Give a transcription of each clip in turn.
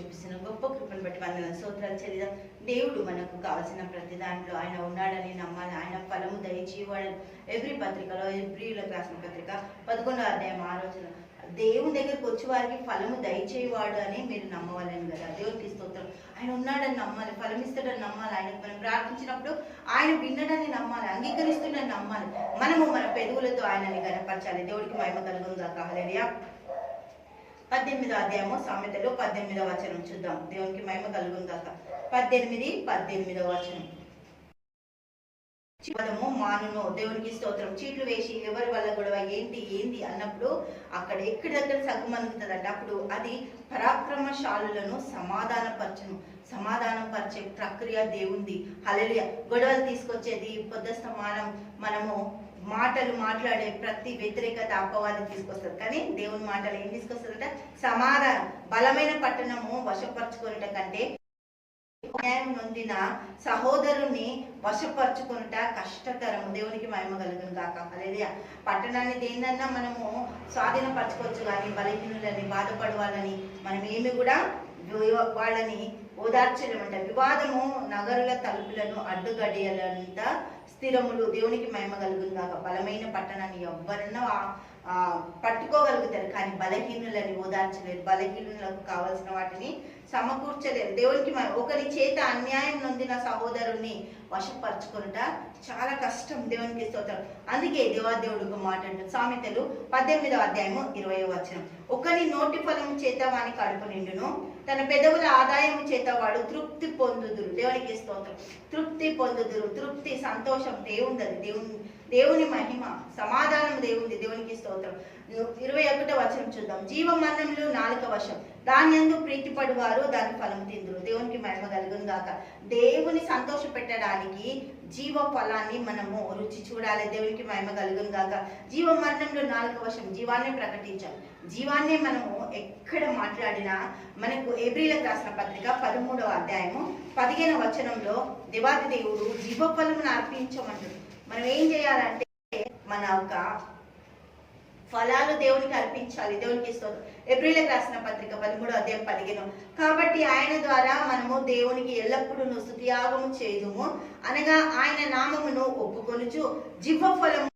చూపిస్తున్న గొప్ప కృపను బట్టి వందన సూత్రాలు చదివిన దేవుడు మనకు కావలసిన ప్రతి దాంట్లో ఆయన ఉన్నాడని నమ్మాలి. ఆయన ఫలము దయచేవాడని ఎవ్రీ పత్రికలో ఎవ్రీలకు రాసిన పత్రిక పదకొండో అధ్యాయం ఆలోచన దేవుని దగ్గరకు వచ్చి వారికి ఫలము దయచేవాడు అని మీరు నమ్మవాలని కదా. దేవుడికి స్తోత్రం. ఆయన ఉన్నాడని నమ్మాలి ఫలమిస్తాడని నమ్మాలి. ఆయన మనం ప్రార్థించినప్పుడు ఆయన విన్నాడని నమ్మాలి అంగీకరిస్తుడని నమ్మాలి. మనము మన పెదవులతో ఆయనని గనపరచాలి. దేవుడికి మహిమ కలుగుందా కాలేరియా పద్దెనిమిదో అధ్యాయము సామెతలు పద్దెనిమిదో వచనం చూద్దాం. దేవునికి మహిమ కలుగుందాక పద్దెనిమిది పద్దెనిమిదో వచనం. పదము మానును. దేవునికి స్తోత్రం. చీట్లు వేసి ఎవరి వల్ల గొడవ ఏంటి ఏంటి అన్నప్పుడు అక్కడ ఎక్కడి దగ్గర సగమనుగుతుందంట అప్పుడు అది పరాక్రమశాలులను సమాధానం పరిచే ప్రక్రియ దేవుంది. హలలియ గొడవలు తీసుకొచ్చేది పొద్దు సమానం మనము మాటలు మాట్లాడే ప్రతి వ్యతిరేకత అపవాదం తీసుకొస్తుంది. కానీ దేవుని మాటలు ఏం తీసుకొస్తుందంట? సమాధానం బలమైన పట్టణము వశపరచుకునేట కంటే న్యాయం నొందిన సహోదరుని వశపరుచుకునుట కష్టతరము. దేవునికి మహిమ కలుగును కాక హల్లెలూయా. పట్టణాన్ని దేన్నన్నా మనము స్వాధీనపరచుకోవచ్చు కానీ బలహీనులని బాధపడు వాళ్ళని మనం ఏమి కూడా వి- వాళ్ళని ఓదార్చలేమంట. వివాదము నగరుల తలుపులను అడ్డుగడియలంతా స్థిరములు దేవునికి మహిమ కలుగును కాక బలమైన పట్టణాన్ని ఎవరన్నా పట్టుకోగలుగుతారు. కానీ బలహీనులని ఓదార్చలేరు. బలహీనులకు కావలసిన వాటిని సమకూర్చలేరు. దేవునికి ఒకరి చేత అన్యాయం నొందిన సహోదరుణ్ణి వశపరచుకునుట చాలా కష్టం. దేవునికి స్తోత్రం. అందుకే దేవాదేవుడు ఒక మాట అంటారు సామెతలు పద్దెనిమిదవ అధ్యాయము ఇరవై వచనం. ఒకని నోటి ఫలం చేత వాని కడుపు నిండును. తన పెదవుల ఆదాయము చేత వాడు తృప్తి పొందుదురు. దేవునికి స్తోత్రం. తృప్తి పొందుదురు. తృప్తి సంతోషం దేవుంది అది దేవుని దేవుని మహిమ సమాధానం దేవుంది. దేవునికి స్తోత్రం. ఇరవై ఒకటో వచనం చూద్దాం. జీవ మరణంలో నాలుక వశం. దాని యందు ప్రీతిపడు వారు దాని ఫలం తిందురు. దేవునికి మహిమ కలుగును గాక. దేవుని సంతోష పెట్టడానికి జీవ ఫలాన్ని మనము రుచి చూడాలి. దేవునికి మహిమ కలుగును గాక. జీవ మరణంలో నాలుక వశం. జీవాన్ని ప్రకటించాలి. జీవాన్ని మనము ఎక్కడ మాట్లాడినా మనకు ఏప్రిల్ రాసిన పత్రిక పదమూడవ అధ్యాయము పదిహేను వచనంలో దేవాది దేవుడు జీవ ఫలమును అర్పించమంటాడు మనం ఏం చేయాలంటే మన ఒక ఫలాలు దేవునికి అర్పించాలి దేవునికి ఇస్తారు. ఏప్రిల్కి రాసిన పత్రిక పదమూడో అధ్యాయం పదిహేను. కాబట్టి ఆయన ద్వారా మనము దేవునికి ఎల్లప్పుడూ స్థుతియాగము చేయుదుము. అనగా ఆయన నామమును ఒప్పుకొనుచు జివ్వ ఫలము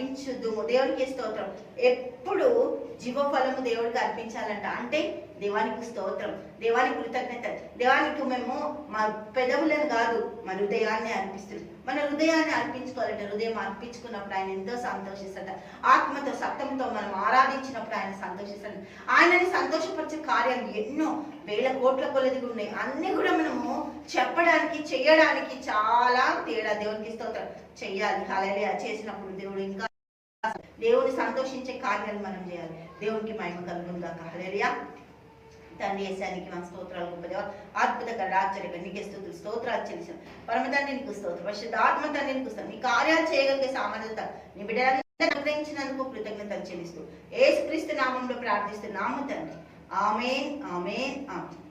అర్పించుదుము దేవునికి స్తోత్రం? ఎప్పుడు జీవఫలము దేవుడికి అర్పించాలంట. అంటే దేవానికి స్తోత్రం దేవానికి కృతజ్ఞత. దేవానికి మేము మా పెదవులను కాదు మా హృదయాన్ని అర్పిస్తుంది మన హృదయాన్ని అర్పించుకోవాలంటే. హృదయం అర్పించుకున్నప్పుడు ఆయన ఎంతో సంతోషిస్తాడు ఆత్మతో సత్యంతో మనం ఆరాధించినప్పుడు ఆయన సంతోషిస్తాడు ఆయనని సంతోషపరిచే కార్యాలు ఎన్నో వేల కోట్ల కొలది ఉన్నాయి. అన్ని కూడా మనము చెప్పడానికి చేయడానికి చాలా తేడా. దేవునికి స్తోత్రం. చెయ్యాలి. హల్లెలూయా. చేసినప్పుడు దేవుడు ఇంకా దేవుని సంతోషించే కార్యాలు మనం చేయాలి. దేవునికి మహిమ కలుగును గాక. హల్లెలూయా. తండ్రి వేసానికి మన స్తోత్రాలు గొప్ప దేవ. అద్భుతకర ఆశ్చర్యక నీకే స్థుతులు స్తోత్రాలు చెల్లిసాం పరమ తండ్రి నీకు స్తోత్రం. పరిశుద్ధ ఆత్మ తండ్రి నీకు స్తోత్రం. నీ కార్యాలు చేయగలిగే సామర్థ్యత నీ బిడ్డలందరూ అనుగ్రహించినందుకు కృతజ్ఞతలు చెల్లిస్తూ. ఏసుక్రీస్తు నామంలో ప్రార్థిస్తున్నాము తండ్రి. Amen amen amen.